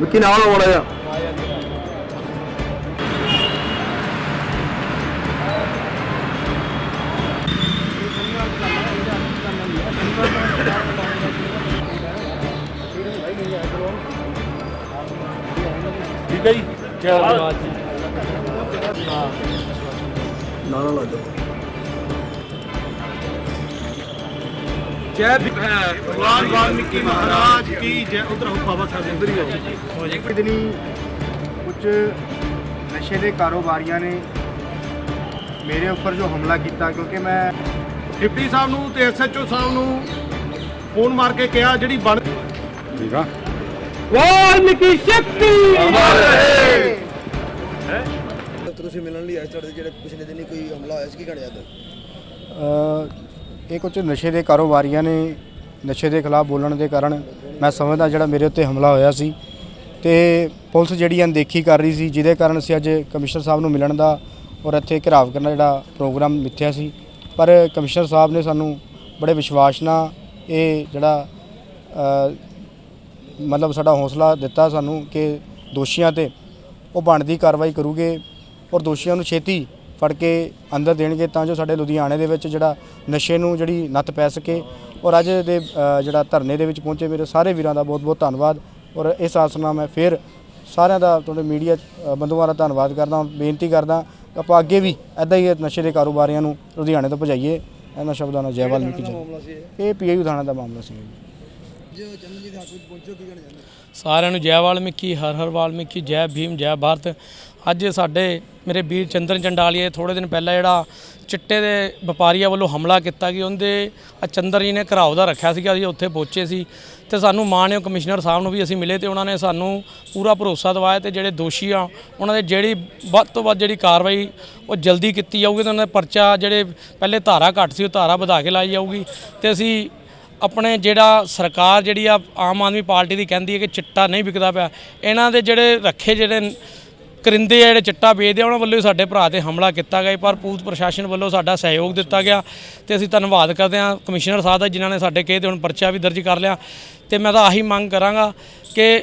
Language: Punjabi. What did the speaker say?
ਵਿੱਕੀ ਨਾਲ ਆਉਣਾ ਮੜਾ ਜਾ ਠੀਕ ਹੈ ਜੀ ਜੀ ਨਾਲ ਨਾਲ ਲੱਗ ਜੈ। ਭਗਵਾਨ ਵਾਲਮੀਕੀ ਮਹਾਰਾਜ ਕੀ ਜੈ। ਉਧਰ ਹੋ ਬਾਬਾ ਸਾਹਿਬ ਅੰਦਰ ਹੀ ਹੋ ਇੱਕ ਦਿਨੀ ਕੁਝ ਨਸ਼ੇ ਦੇ ਕਾਰੋਬਾਰੀਆਂ ਨੇ ਮੇਰੇ ਉੱਪਰ ਜੋ ਹਮਲਾ ਕੀਤਾ ਕਿਉਂਕਿ ਮੈਂ ਡਿਪਟੀ ਸਾਹਿਬ ਨੂੰ ਤੇ ਐਸਐਚਓ ਸਾਹਿਬ ਨੂੰ ਫੋਨ ਮਾਰ ਕੇ ਕਿਹਾ ਜਿਹੜੀ ਬਣ ਠੀਕ ਆ। ਵਾਲਮੀਕੀ ਸ਼ਕਤੀ! ਤੁਸੀਂ ਮਿਲਣ ਲਈ ਆਏ ਤੁਹਾਡੇ ਜਿਹੜੇ ਪਿਛਲੇ ਦਿਨੀ ਕੋਈ ਹਮਲਾ ਹੋਇਆ ਸੀ ਕੀ ਕਹਣਾ ਅ, ਇਹ ਕੁਝ ਨਸ਼ੇ ਦੇ ਕਾਰੋਬਾਰੀਆਂ ਨੇ ਨਸ਼ੇ ਦੇ ਖਿਲਾਫ ਬੋਲਣ ਦੇ ਕਾਰਨ ਮੈਂ ਸਮਝਦਾ ਜਿਹੜਾ ਮੇਰੇ ਉੱਤੇ ਹਮਲਾ ਹੋਇਆ ਸੀ ਤੇ ਪੁਲਿਸ ਜਿਹੜੀ ਅਣਦੇਖੀ ਕਰ ਰਹੀ ਸੀ, ਜਿਹਦੇ ਕਾਰਨ ਅਸੀਂ ਅੱਜ ਕਮਿਸ਼ਨਰ ਸਾਹਿਬ ਨੂੰ ਮਿਲਣ ਦਾ ਔਰ ਇੱਥੇ ਘਿਰਾਵ ਕਰਨ ਦਾ ਜਿਹੜਾ ਪ੍ਰੋਗਰਾਮ ਮਿੱਥਿਆ ਸੀ। ਪਰ ਕਮਿਸ਼ਨਰ ਸਾਹਿਬ ਨੇ ਸਾਨੂੰ ਬੜੇ ਵਿਸ਼ਵਾਸ ਨਾਲ ਇਹ ਜਿਹੜਾ ਮਤਲਬ ਸਾਡਾ ਹੌਸਲਾ ਦਿੱਤਾ ਸਾਨੂੰ ਕਿ ਦੋਸ਼ੀਆਂ ਤੇ ਉਹ ਬਣਦੀ ਕਾਰਵਾਈ ਕਰੂਗੇ ਔਰ ਦੋਸ਼ੀਆਂ ਨੂੰ ਛੇਤੀ ਫੜ ਕੇ ਅੰਦਰ ਦੇਣਗੇ ਤਾਂ ਜੋ ਸਾਡੇ ਲੁਧਿਆਣੇ ਦੇ ਵਿੱਚ ਜਿਹੜਾ ਨਸ਼ੇ ਨੂੰ ਜਿਹੜੀ ਨੱਥ ਪੈ ਸਕੇ। ਔਰ ਅੱਜ ਦੇ ਜਿਹੜਾ ਧਰਨੇ ਦੇ ਵਿੱਚ ਪਹੁੰਚੇ ਮੇਰੇ ਸਾਰੇ ਵੀਰਾਂ ਦਾ ਬਹੁਤ ਬਹੁਤ ਧੰਨਵਾਦ। ਔਰ ਇਸ ਆਸ ਨਾਲ ਮੈਂ ਫਿਰ ਸਾਰਿਆਂ ਦਾ ਤੁਹਾਡੇ ਮੀਡੀਆ ਅ, ਬੰਧੂਆਂ ਦਾ ਧੰਨਵਾਦ ਕਰਦਾ ਬੇਨਤੀ ਕਰਦਾ ਕਿ ਆਪਾਂ ਅੱਗੇ ਵੀ ਐਦਾਂ ਹੀ ਨਸ਼ੇ ਦੇ ਕਾਰੋਬਾਰੀਆਂ ਨੂੰ ਲੁਧਿਆਣੇ ਤੋਂ ਭਜਾਈਏ। ਇਹਨਾਂ ਸ਼ਬਦਾਂ ਨਾਲ ਜੈ ਵਾਲਮੀਕੀ ਜੀ ਮਾਮਲਾ ਸੀ ਇਹ? ਪੀਆਈਯੂ ਥਾਣਾ ਦਾ ਮਾਮਲਾ ਸੀ। ਜੀ ਚੰਦ ਜੀ ਦੇ ਹੱਥ ਵਿੱਚ ਪਹੁੰਚੋ ਕੀ ਕਹਿਣਾ ਚਾਹੁੰਦੇ ਸਾਰਿਆਂ ਨੂੰ ਜੈ ਵਾਲਮੀਕੀ, ਹਰ ਹਰ ਵਾਲਮੀਕੀ, ਜੈ ਭੀਮ, ਜੈ ਭਾਰਤ। ਅੱਜ ਸਾਡੇ ਮੇਰੇ ਵੀਰ ਚੰਦਨ ਚੰਡਾਲੀਏ ਥੋੜੇ ਦਿਨ ਪਹਿਲਾਂ ਜਿਹੜਾ ਚਿੱਟੇ ਦੇ ਵਪਾਰੀਆਂ ਵੱਲੋਂ ਹਮਲਾ ਕੀਤਾ ਕਿ ਉਹਦੇ ਚੰਦਰ ਜੀ ਨੇ ਘਰਾਓ ਦਾ ਰੱਖਿਆ ਸੀਗਾ, ਅਸੀਂ ਉੱਥੇ ਪਹੁੰਚੇ ਸੀ। ਤੇ ਸਾਨੂੰ ਮਾਨਯੋਗ ਕਮਿਸ਼ਨਰ ਸਾਹਿਬ ਨੂੰ ਵੀ ਅਸੀਂ ਮਿਲੇ ਤੇ ਉਹਨਾਂ ਨੇ ਸਾਨੂੰ ਪੂਰਾ ਭਰੋਸਾ ਦਿਵਾਇਆ ਤੇ ਜਿਹੜੇ ਦੋਸ਼ੀ ਆ, ਉਹਨਾਂ ਦੇ ਜਿਹੜੀ ਵੱਧ ਤੋਂ ਵੱਧ ਜਿਹੜੀ ਕਾਰਵਾਈ ਉਹ ਜਲਦੀ ਕੀਤੀ ਜਾਊਗੀ ਤੇ ਉਹਨਾਂ ਦਾ ਪਰਚਾ ਜਿਹੜੇ ਪਹਿਲੇ ਧਾਰਾ ਘੱਟ ਸੀ, ਉਹ ਧਾਰਾ ਵਧਾ ਕੇ ਲਾਈ ਜਾਊਗੀ। ਤੇ ਅਸੀਂ ਆਪਣੇ ਜਿਹੜਾ ਸਰਕਾਰ ਜਿਹੜੀ ਆ, ਆਮ ਆਦਮੀ ਪਾਰਟੀ ਦੀ ਕਹਿੰਦੀ ਹੈ ਕਿ ਚਿੱਟਾ ਨਹੀਂ ਵਿਕਦਾ ਪਿਆ। ਇਹਨਾਂ ਦੇ ਜਿਹੜੇ ਰੱਖੇ ਜਿਹੜੇ ਕਰਿੰਦੇ ਆ, ਜਿਹੜੇ ਚਿੱਟਾ ਵੇਚਦੇ ਆ, ਉਹਨਾਂ ਵੱਲੋਂ ਹੀ ਸਾਡੇ ਭਰਾ ਤੇ ਹਮਲਾ ਕੀਤਾ ਗਿਆ ਪਰ ਪੁਲਿਸ ਪ੍ਰਸ਼ਾਸਨ ਵੱਲੋਂ ਸਾਡਾ ਸਹਿਯੋਗ ਦਿੱਤਾ ਗਿਆ ਤੇ ਅਸੀਂ ਧੰਨਵਾਦ ਕਰਦੇ ਹਾਂ ਕਮਿਸ਼ਨਰ ਸਾਹਿਬ ਦਾ, ਜਿਨ੍ਹਾਂ ਨੇ ਸਾਡੇ ਕਹੇ ਤੇ ਹੁਣ ਪਰਚਾ ਵੀ ਦਰਜ ਕਰ ਲਿਆ। ਤੇ ਮੈਂ ਤਾਂ ਆਹੀ ਮੰਗ ਕਰਾਂਗਾ ਕਿ